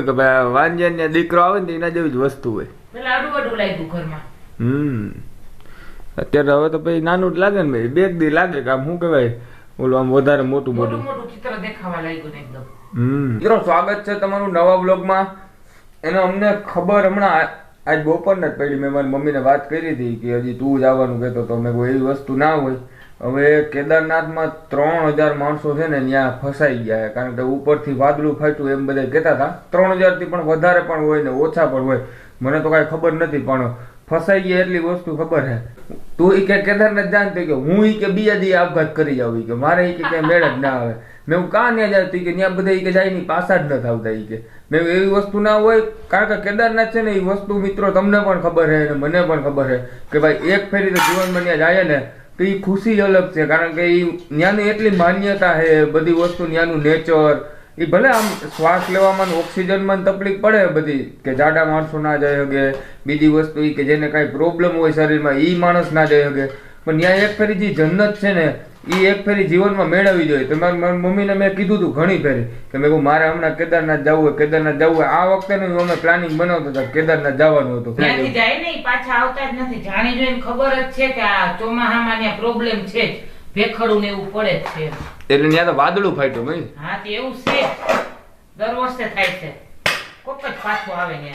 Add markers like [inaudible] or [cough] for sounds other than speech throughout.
હોય કે ભાઈ વાંજન ને દીકરો આવે ને એના જેવી જ વસ્તુ હોય. ઘરમાં. હમ. અત્યારે હવે તો પછી નાનું જ લાગે ને ભાઈ. બે દી લાગે કે આમ શું કહેવાય? ઓલું આમ વધારે મોટું મોટું ચિત્ર દેખાવા લાગ્યું એકદમ. હમ. મિત્રો સ્વાગત છે તમારું નવા બ્લોગમાં એનો અમને ખબર હમણાં આજ બપોરને જ પડી. મેં મારી મમ્મીને વાત કરી હતી કે હજી તું જ આવવાનું કહેતો તો મેં કોઈ એવી વસ્તુ ના હોય. હવે કેદારનાથમાં ત્રણ હજાર માણસો છે ને ત્યાં ફસાઈ ગયા. કારણ કે ઉપરથી વાદળું ફાટ્યું એમ બધા કહેતા હતા. ત્રણ હજારથી પણ વધારે પણ હોય ને ઓછા પણ હોય. મને તો કાંઈ ખબર નથી, પણ ફસાઈ ગયા એટલી વસ્તુ ખબર છે. તું એ કે કેદારનાથ જાણ કે, હું એ કે બીજા દી આપઘાત કરી જાઉં કે, મારે એ કે ક્યાંય મેળ જ ના આવે. મેં હું કાં ત્યાં જાય કે ત્યાં બધા એ કે જાય ની પાછા જ નથી આવતા એ કે. મેં એવી વસ્તુ ના હોય, કારણ કે કેદારનાથ છે ને એ વસ્તુ મિત્રો તમને પણ ખબર છે અને મને પણ ખબર છે કે ભાઈ એક ફેરી તો જીવનમાં ત્યાં જાય ને તો એ ખુશી અલગ છે, કારણ કે એ ત્યાંની એટલી માન્યતા છે, બધી વસ્તુ ત્યાંનું નેચર એ ભલે આમ શ્વાસ લેવામાં ઓક્સિજનમાં તકલીફ પડે બધી, કે જાડા માણસો ના જઈ શકે બીજી વસ્તુ એ કે જેને કાંઈ પ્રોબ્લેમ હોય શરીરમાં એ માણસ ના જઈ શકે પણ ત્યાં એક ફેરી જે જન્નત છે ને ઈ એક ફેરી જીવનમાં મેળવવી જોઈએ. તો મારી મમ્મીને મેં કીધું હતું ઘણી ફેરી કે મેં કહું મારે હમણાં કેદારનાથ જવું હોય કેદારનાથ જવું હોય. આ વખતે અમે પ્લાનિંગ બનાવતો હતા કેદારનાથ જવાનું હતું. ત્યાંથી જાય નહીં પાછા આવતા જ નથી. જાણી જોઈને ખબર જ છે કે આ ચોમાહામાં ત્યાં પ્રોબ્લેમ છે જ. ભેખડું ને એવું પડે જ છે. એટલે ત્યાં તો વાદળું ફાટ્યું ભાઈ હા તે એવું છે. દર વર્ષે થાય છે. ને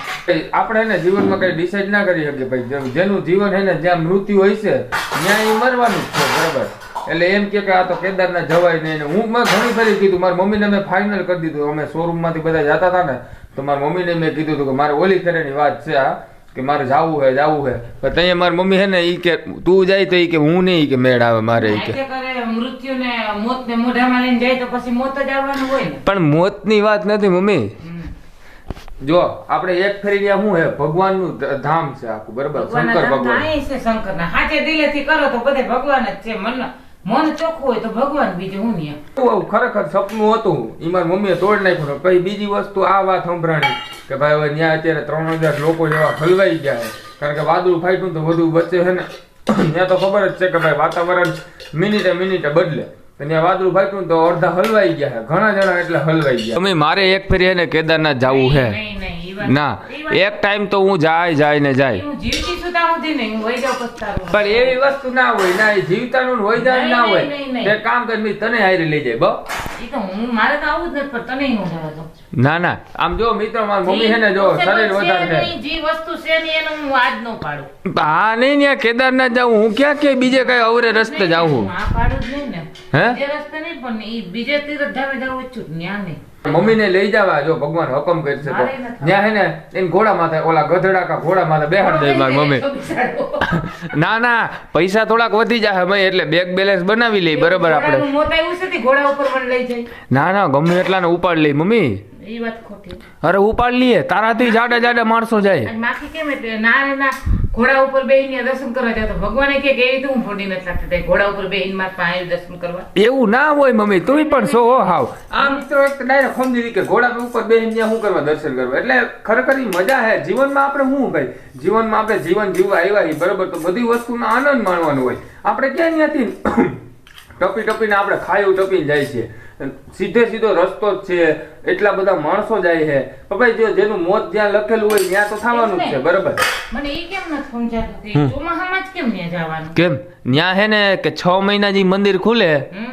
આપણે એને જીવનમાં કઈ ડિસાઈડ ના કરી શકીએ. ભાઈ જેનું જીવન છે જ્યાં મૃત્યુ હોય છે ત્યાં એ મરવાનું જ છે બરાબર. એટલે એમ કે આ તો કેદારનાથ જવાય નહીં. ને હું મેં ઘણી ફરી કીધું મારી મમ્મીને મેં ફાઇનલ કરી દીધું. અમે શોરૂમમાંથી બધા જતા હતા ને તો મારી મમ્મીને મેં કીધું હતું કે મારે ઓલી ફેરેની વાત છે આ કે મારે જાવું હે જાવું હે. પણ ત્યાં મારી મમ્મી છે ને એ કે તું જાય તો એ કે હું નહીં કે મેળ આવે મારે એ કે. ને મોત ને. તો પણ વાત નથી મમ્મી. જો આપણે એક ફેરી ગયા શું હે ભગવાનનું નું ધામ છે આખું બરાબર? શંકર ભગવાન ભગવાન. શંકર ના શંકરના. દિલે થી કરો તો બધે ભગવાન જ છે મન મન ચોખ્ખું હોય તો ભગવાન બીજું હું નહીં. આવું ખરેખર સપનું હતું. એમાં મારી મમ્મીએ તોડ નાખ્યું પછી બીજી વસ્તુ આ વાત સંભળાણી. કે ભાઈ હવે ત્યાં અત્યારે ત્રણ હજાર લોકો જેવા હલવાઈ ગયા છે. કારણ કે વાદળું ફાટ્યું તો બધું બચે છે ને ત્યાં તો ખબર જ છે કે ભાઈ વાતાવરણ મિનિટે મિનિટે બદલે. તો ત્યાં વાદળું ફાટ્યું તો અડધા હલવાઈ ગયા છે. ઘણા જણા એટલે હલવાઈ ગયા. તમે મારે એક ફેરી એને કેદારનાથ જવું છે ના એક ટાઈમ તો હું જાય જાય ને જાય. પણ એવી વસ્તુ ના હોય ના જીવતાનું હોય જાય ના હોય. તે કામ કરી તને હારી લઈ જાય બો. ઈ તો હું મારે તો આવું જ નથી પણ તને હું જવા ના ના આમ જો મિત્રો મારી મમ્મી છે ને જો શરીર વધારે છે. હું આજ ન પાડું. હા નહીં ત્યાં કેદારનાથ જાઉં. હું ક્યાં કે બીજે કઈ અવરે રસ્તે જાઉં હું? આ પાડું જ નહીં ને. હે? બીજે રસ્તે નહીં પણ બીજે તીર્થ ધામે જવું છું, નહીં. મમ્મીને લઈ જવા જો ભગવાન હુકમ કરશે તો. ત્યાં હે ને એને ઘોડા માથે ઓલા ગધડા કા ઘોડા માથે બેહાડ દે મારી મમ્મી. [laughs] ના ના પૈસા થોડાક વધી જાય ભાઈ એટલે બેક બેલેન્સ બનાવી લઈ બરાબર આપણે. મોટા એવું છે ઘોડા ઉપર પણ લઈ જાય. ના ના ગમે એટલાને ઉપાડ લઈ મમ્મી. અરે ઉપાડ લઈએ તારાથી જાડે જાડે માણસો જાય. માખી કેમ એટલે? ના ના. ઘોડા ઉપર બેહીને દર્શન કરવા જાય તો ભગવાને કે કે એવી તો હું ફોડી નથી લાગતી. તે ઘોડા ઉપર બેહીને માર પાસે દર્શન કરવા. એવું ના હોય મમ્મી તું પણ સો હો હાવ. આ તો એક ડાયરેક્ટ સમજી દીધી કે ઘોડા ઉપર બેહીને ત્યાં શું કરવા દર્શન કરવા? એટલે ખરેખર મજા હે. જીવનમાં આપણે શું ભાઈ? જીવનમાં આપણે જીવન જીવવા આવ્યા છીએ બરોબર? તો બધી વસ્તુનો આનંદ માણવાનો હોય. આપણે ક્યાં ત્યાંથી ટપી ટપીને આપણે ખાયું ટપીને જાય છે સીધે સીધો રસ્તો જ છે. એટલા બધા માણસો જાય છે. પણ ભાઈ જો જેનું મોત જ્યાં લખેલું હોય ત્યાં તો થવાનું જ છે. બરાબર. મને એ કેમ નથી સમજાતું? કે ચોમાહામાં જ કેમ ન્યા જવાનું? કેમ? ત્યાં હે ને કે છ મહિના જે મંદિર ખુલે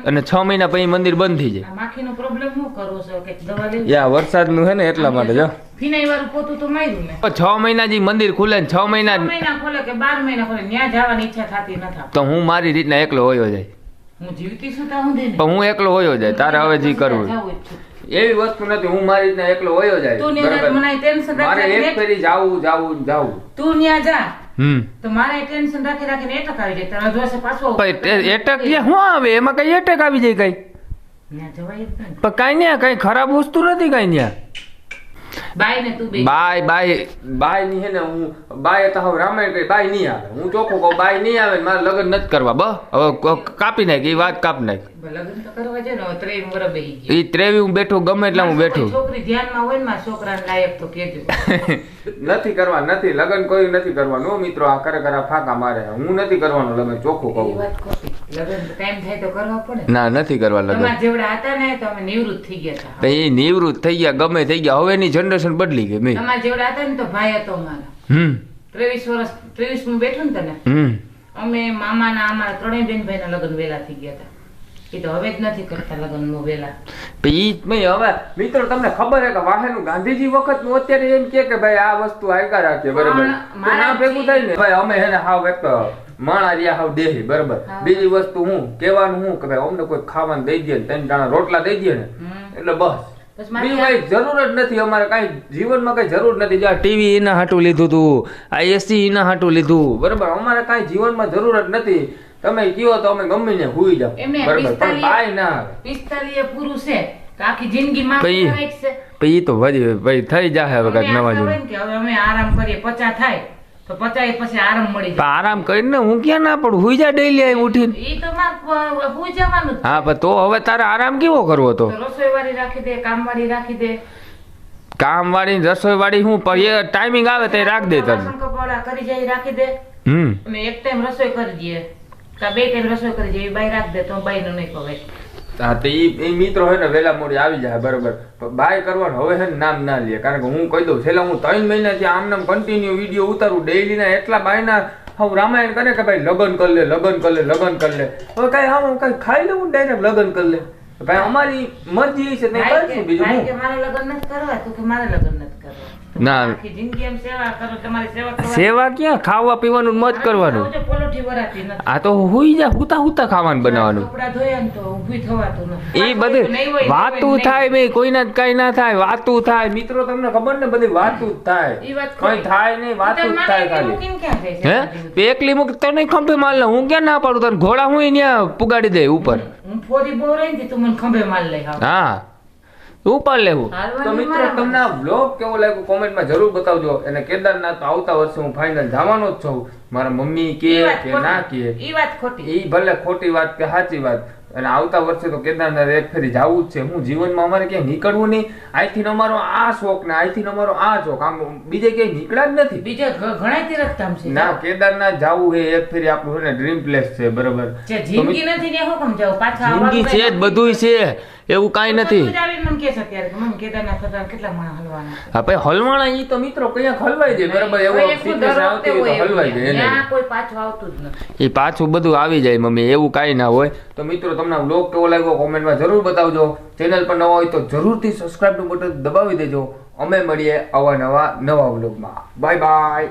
અને છ મહિના પછી મંદિર બંધ થઈ જાય. માખીનો પ્રોબ્લેમ હું કરો છો? કે દવા લેવી યા વરસાદનું હે ને એટલા માટે જો. ફિનાઈ વાળું પોતું તો માર્યું મેં. છ મહિના જે મંદિર ખુલે ને છ મહિના મહિના ખોલે કે બાર મહિના ખોલે? ન્યા જવાની ઈચ્છા થતી નથી તો હું મારી રીતના એકલો હોયો જાય. હું જીવતી છું ત્યાં સુધી પણ હું એકલો હોયો જાય તારે હવે જે કરવું. એવી વસ્તુ નથી હું મારી રીતના એકલો હોયો જાય. તું મને ટેન્શન મારે એક ફેરી જાવું જાવું જાવું. તું ન્યા જા. હમ. તો મારે ટેન્શન રાખી રાખીને એટક આવી જાય. તારા જોશે પાછું એટક કે શું આવે? એમાં કઈ એટેક આવી જાય કઈ. પણ કઈ ને કઈ ખરાબ વસ્તુ નથી કઈ ન્યા? બાય ને તું બાય બાય બાયની હે ને હું બાય તો હવે રામાયણ કઈ બાય નહીં આવે. હું ચોખ્ખું કહું બાય નહીં આવે મારે લગ્ન નથી કરવા બ હવે કાપી નાખ એ વાત કાપી નાખ. લગ્ન તો કરવા છે ને હવે ત્રણ બેહી એ ત્રેવી હું બેઠું ગમે એટલે હું બેઠું. છોકરી ધ્યાનમાં હોય ને મારા છોકરાને લાયક તો કેજો. [laughs] નથી કરવા નથી. લગ્ન કોઈ નથી કરવાનું મિત્રો. આ ખરેખર આ ફાકા મારે. હું નથી કરવાનું લગ્ન ચોખ્ખું કહું. વાત ખોટી. ના નથી કરવા લગ્ન. જેવડા હતા ને તો નિવૃત્ત થઈ ગયા એ નિવૃત્ત થઈ ગયા ગમે થઈ ગયા. હવેની જનરેશન બદલી ગઈ મેં. તમારા જેવડા હતા ને તો ભાઈ હતો મારા. હમ. ત્રેવીસ વર્ષ ત્રેવીસમાં બેઠું ને તને? હમ. અમે મામાના અમારા ત્રણેય બેન ભાઈના લગ્ન વેલા થઈ ગયા હતા. એ તો હવે જ નથી કરતા લગ્ન વેલા. હવે મિત્રો તમને ખબર હે કે વાહેનું ગાંધીજી વખતનું અત્યારે એમ કે કે ભાઈ આ વસ્તુ આગળ રાખીએ બરાબર. ના ભેગું થાય ને. ભાઈ અમે હેને હાવ એક માણા રહ્યા હાવ દેહી બરાબર. બીજી વસ્તુ હું કહેવાનું હું કે ભાઈ અમને કોઈ ખાવાનું દઈ દે ને ત્રણ દાણા રોટલા દઈ દે ને એટલે બસ. બસ બીજું કઈ જરૂર જ નથી અમારે કઈ જીવનમાં કઈ જરૂર નથી. જો ટીવી એના હાટું લીધું તું આ એસી એના હાટું લીધું બરાબર. અમારે કઈ જીવનમાં જરૂર જ નથી. તમે કયો તો અમે ગમે ને હુઈ જાવ બરાબર. પણ ના આવે. પિસ્તાલીસ પૂરું છે. આખી જિંદગી માં પછી- છે. પછી તો ભાઈ થઈ જાય હવે કંઈક નવા હવે અમે આરામ કરીએ પચા થાય. તો પચાય પછી આરામ મળી જાય. આરામ કરીને હું ક્યાં ના પડું? હુઈ જા ડેલી આઈ ઉઠીને. ઈ તો માર હું જવાનું હા પણ તો હવે તારે આરામ કેવો કરવો તો? રસોઈ વાળી રાખી દે કામ વાળી રાખી દે. કામ વાળી રસોઈ વાળી હું પણ એ ટાઈમિંગ આવે તે રાખ દે તને. કરી જાય રાખી દે. હમ. અને એક ટાઈમ રસોઈ કરી દઈએ કા બે ટાઈમ રસોઈ કરી દઈએ બાઈ રાખ દે તો બાઈ નો નહીં ખવાય. હા તો ઈ ઈ મિત્રો હે ને વેલા મોડી આવી જાય બરોબર. બાય કરવાનું હવે હે ને નામ ના લે કારણ કે હું કહી દઉં છેલ્લા હું ત્રણ મહિનાથી આમ નામ કન્ટિન્યુ વીડિયો ઉતારું ડેઈલી ના એટલા બાયના હું રામાયણ કરે કે ભાઈ લગન કરી લે લગન કરી લે લગન કરી લે. હવે કઈ હા કઈ ખાઈ લેવું ડાયરેક્ટ લગન કરી લે. ભાઈ અમારી મરજી છે તે કરશું બીજું મારે લગ્ન નથી કરવા તો કે મારે લગ્ન નથી કરવા. ના. સેવા ક્યાં? ખાવા પીવાનું મત કરવાનું. આ તો હુઈ જા હુતા હુતા ખાવાનું બનાવવાનું તો એ બધું વાતું થાય ભાઈ કોઈના કઈ ના થાય વાતું થાય. મિત્રો તમને ખબર ને બધી વાતું જ થાય. કઈ થાય નહીં વાતું થાય ખાલી. હે? એકલી મુક તને ખંભે માર લે. હું ક્યાં ના પાડું? તને ઘોડા હું ત્યાં પુગાડી દે ઉપર. હું. ઉપર લેવું. તો મિત્રો તમને આ વ્લોગ કેવો લાગ્યો કોમેન્ટમાં જરૂર બતાવજો. અને કેદારનાથ આવતા વર્ષે હું ફાઇનલ જવાનો જ છું. મારા મમ્મી કે કે ના કે. ખોટી. વાત ખોટી. એ ભલે ખોટી વાત કે સાચી વાત. અને આવતા વર્ષે તો કેદારનાથ એક ફેરી જવું જ છે. હું જીવનમાં અમારે ક્યાંય નીકળવું નહીં. અહીંથી અમારો આ શોખ ને અહીંથી અમારો આ શોખ. આમ બીજે ક્યાંય નીકળ્યા જ નથી. બીજે છે. ના કેદારનાથ જવું એ એક ફેરી આપણું છે ને ડ્રીમ પ્લેસ છે બરોબર. જિંદગી નથી ને હું કેમ જાઉં પાછા જિંદગી છે બધું બધુંય છે. એવું કાંઈ નથી. ભાઈ હલવાણા ઈ તો મિત્રો કયા હલવાઈ જાય બરાબર એવું આવતી હોય તો હલવાઈ જાય કોઈ પાછું આવતું જ નથી. એ પાછું બધું આવી જાય મમ્મી એવું કાંઈ ના હોય. તો મિત્રો તમને વ્લોગ કેવો લાગ્યો કોમેન્ટમાં જરૂર બતાવજો. ચેનલ પર નવા હોય તો જરૂરથી સબસ્ક્રાઇબનું બટન દબાવી દેજો. અમે મળીએ આવા નવા નવા વ્લોગમાં બાય બાય